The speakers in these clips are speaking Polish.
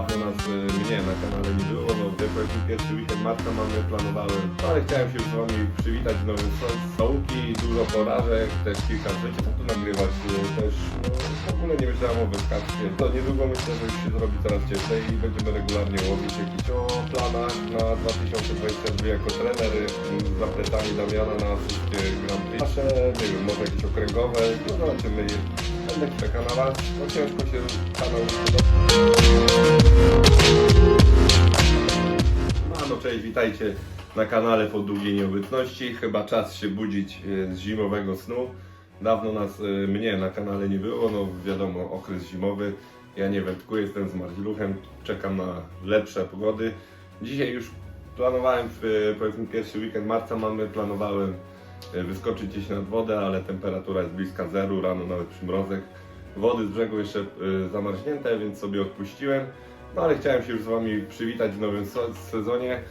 dawno nas, y, mnie na kanale nie było, no powiedzmy pierwszy weekend marca mamy, planowałem, no, ale chciałem się z Wami przywitać w nowym so- sołki, dużo porażek, też kilka zwycięstw, tak tu nagrywać y, też, no w ogóle nie myślałem o wędkarstwie, to niedługo myślę, że już się zrobi coraz cieplej i będziemy regularnie łowić jakieś o planach na 2022 jako trener. Y, z zapletami Damiana na wszystkie Grand Prix, nasze, nie wiem, może jakieś okręgowe, no zobaczymy, będę no ciężko się no, no cześć, witajcie na kanale po długiej nieobecności. Chyba czas się budzić e, z zimowego snu. Dawno nas, e, mnie na kanale nie było, no wiadomo, okres zimowy. Ja nie wędkuję, jestem z Mardziluchem, czekam na lepsze pogody. Dzisiaj już planowałem, w, powiedzmy pierwszy weekend marca mamy, planowałem e, wyskoczyć gdzieś nad wodę, ale temperatura jest bliska zeru, rano nawet przymrozek. Wody z brzegu jeszcze e, zamarznięte, więc sobie odpuściłem. No ale chciałem się już z Wami przywitać w nowym sezonie.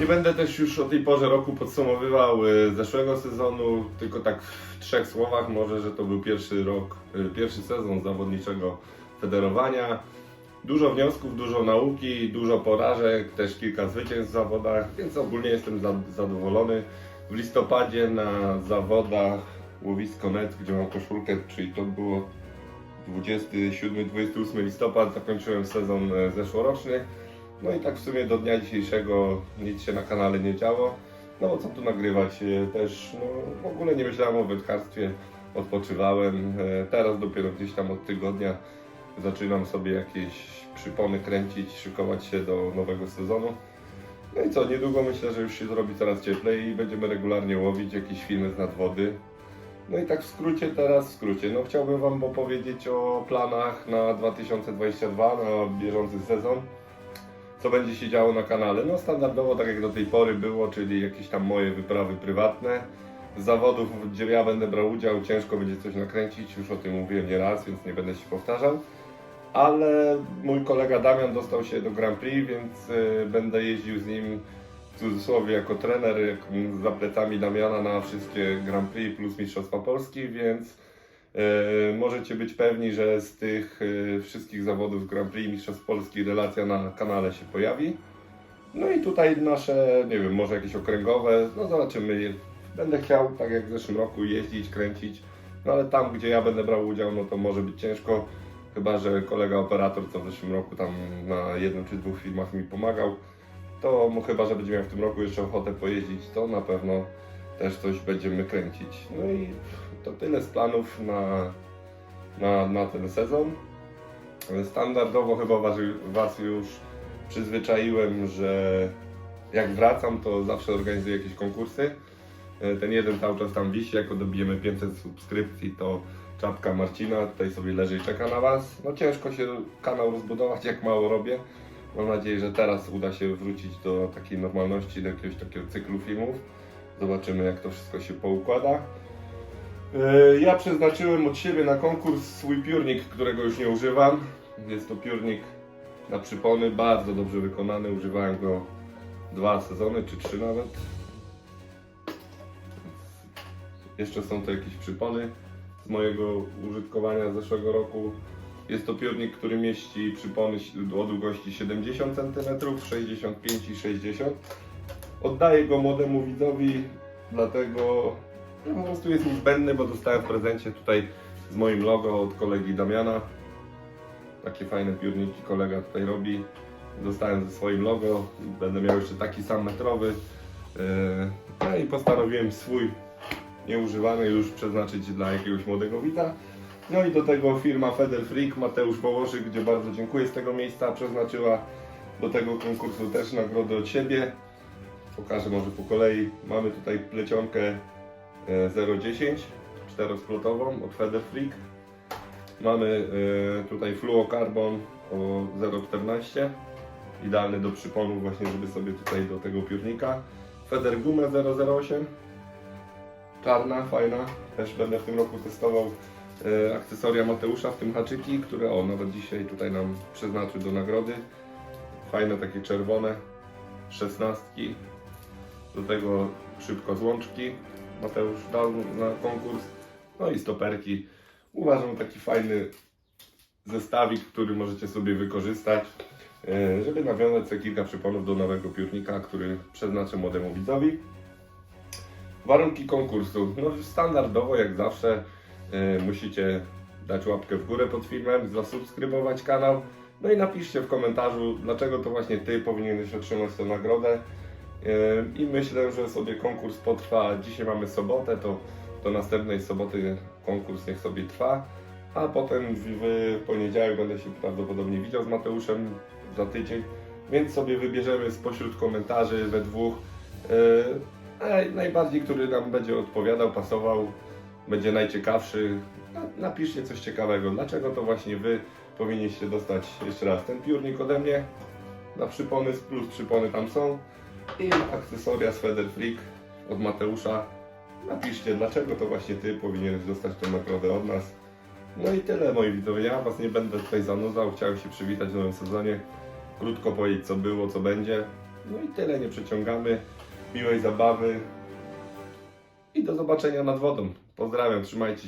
Nie będę też już o tej porze roku podsumowywał y, zeszłego sezonu, tylko tak w trzech słowach może, że to był pierwszy rok, pierwszy sezon zawodniczego federowania. Dużo wniosków, dużo nauki, dużo porażek, też kilka zwycięstw w zawodach, więc ogólnie jestem za, zadowolony. W listopadzie na zawodach łowisko net, gdzie mam koszulkę, czyli to było 27-28 listopad zakończyłem sezon e, zeszłoroczny. No i tak w sumie do dnia dzisiejszego nic się na kanale nie działo. No bo co tu nagrywać? E, Też no, w ogóle nie myślałem o wędkarstwie, odpoczywałem. E, Teraz dopiero gdzieś tam od tygodnia zaczynam sobie jakieś przypony kręcić, szykować się do nowego sezonu. No i co, niedługo myślę, że już się zrobi coraz cieplej i będziemy regularnie łowić jakieś filmy z nadwody. No i tak w skrócie teraz, w skrócie, no chciałbym Wam opowiedzieć o planach na 2022, na bieżący sezon. Co będzie się działo na kanale? No standardowo, tak jak do tej pory było, czyli jakieś tam moje wyprawy prywatne. Z zawodów, gdzie ja będę brał udział, ciężko będzie coś nakręcić, już o tym mówiłem nie raz, więc nie będę się powtarzał. Ale mój kolega Damian dostał się do Grand Prix, więc y, będę jeździł z nim w cudzysłowie jako trener za plecami Damiana na wszystkie Grand Prix plus Mistrzostwa Polski, więc e, możecie być pewni, że z tych e, wszystkich zawodów Grand Prix Mistrzostw Polski relacja na kanale się pojawi. No i tutaj nasze, nie wiem, może jakieś okręgowe, no zobaczymy. Będę chciał, tak jak w zeszłym roku, jeździć, kręcić, no ale tam, gdzie ja będę brał udział, no to może być ciężko. Chyba, że kolega operator, co w zeszłym roku tam na jednym czy dwóch filmach mi pomagał, to chyba, że będzie miał w tym roku jeszcze ochotę pojeździć, to na pewno też coś będziemy kręcić. No i to tyle z planów na, na, na ten sezon. Standardowo chyba was, was już przyzwyczaiłem, że jak wracam, to zawsze organizuję jakieś konkursy. E, Ten jeden cały czas tam wisi, jako dobijemy 500 subskrypcji, to czapka Marcina tutaj sobie leży i czeka na Was. No ciężko się kanał rozbudować, jak mało robię. Mam nadzieję, że teraz uda się wrócić do takiej normalności, do jakiegoś takiego cyklu filmów. Zobaczymy, jak to wszystko się poukłada. Yy, Ja przeznaczyłem od siebie na konkurs swój piórnik, którego już nie używam. Jest to piórnik na przypony, bardzo dobrze wykonany. Używałem go dwa sezony, czy trzy nawet. Jeszcze są to jakieś przypony mojego użytkowania z zeszłego roku. Jest to piórnik, który mieści przypony o długości 70 cm, 65 i 60 Oddaję go młodemu widzowi, dlatego no, po prostu jest mi zbędny, bo dostałem w prezencie tutaj z moim logo od kolegi Damiana. Takie fajne piórniki kolega tutaj robi. Dostałem ze swoim logo, będę miał jeszcze taki sam metrowy. Yy, No i postanowiłem swój nieużywany już przeznaczyć dla jakiegoś młodego widza. No i do tego firma Feder Freak, Mateusz Wołoszy, gdzie bardzo dziękuję z tego miejsca, przeznaczyła do tego konkursu też nagrodę od siebie. Pokażę może po kolei. Mamy tutaj plecionkę e, 010 czterosplotową od Feder Freak. Mamy e, tutaj fluocarbon o 0,14 idealny do przyponu właśnie, żeby sobie tutaj do tego piórnika. Feder gumę 008 czarna, fajna. Też będę w tym roku testował e, akcesoria Mateusza, w tym haczyki, które o nawet dzisiaj tutaj nam przeznaczył do nagrody. Fajne takie czerwone szesnastki. Do tego szybko złączki Mateusz dał na konkurs. No i stoperki. Uważam taki fajny zestawik, który możecie sobie wykorzystać, e, żeby nawiązać sobie kilka przyponów do nowego piórnika, który przeznaczę młodemu widzowi. Warunki konkursu. No standardowo jak zawsze e, musicie dać łapkę w górę pod filmem, zasubskrybować kanał. No i napiszcie w komentarzu, dlaczego to właśnie Ty powinieneś otrzymać tę nagrodę. Yy, I myślę, że sobie konkurs potrwa. Dzisiaj mamy sobotę, to do następnej soboty konkurs niech sobie trwa. A potem w, w poniedziałek będę się prawdopodobnie widział z Mateuszem za tydzień. Więc sobie wybierzemy spośród komentarzy we dwóch. Yy, najbardziej, który nam będzie odpowiadał, pasował, będzie najciekawszy. Na- Napiszcie coś ciekawego. Dlaczego to właśnie Wy powinniście dostać jeszcze raz ten piórnik ode mnie? Na przypony plus przypony tam są. I akcesoria z Feder Freak od Mateusza. Napiszcie, dlaczego to właśnie Ty powinieneś dostać tę nagrodę od nas. No i tyle moi widzowie, ja Was nie będę tutaj zanudzał, chciałem się przywitać w nowym sezonie. Krótko powiedzieć co było, co będzie. No i tyle, nie przeciągamy. Miłej zabawy. I do zobaczenia nad wodą. Pozdrawiam, trzymajcie się.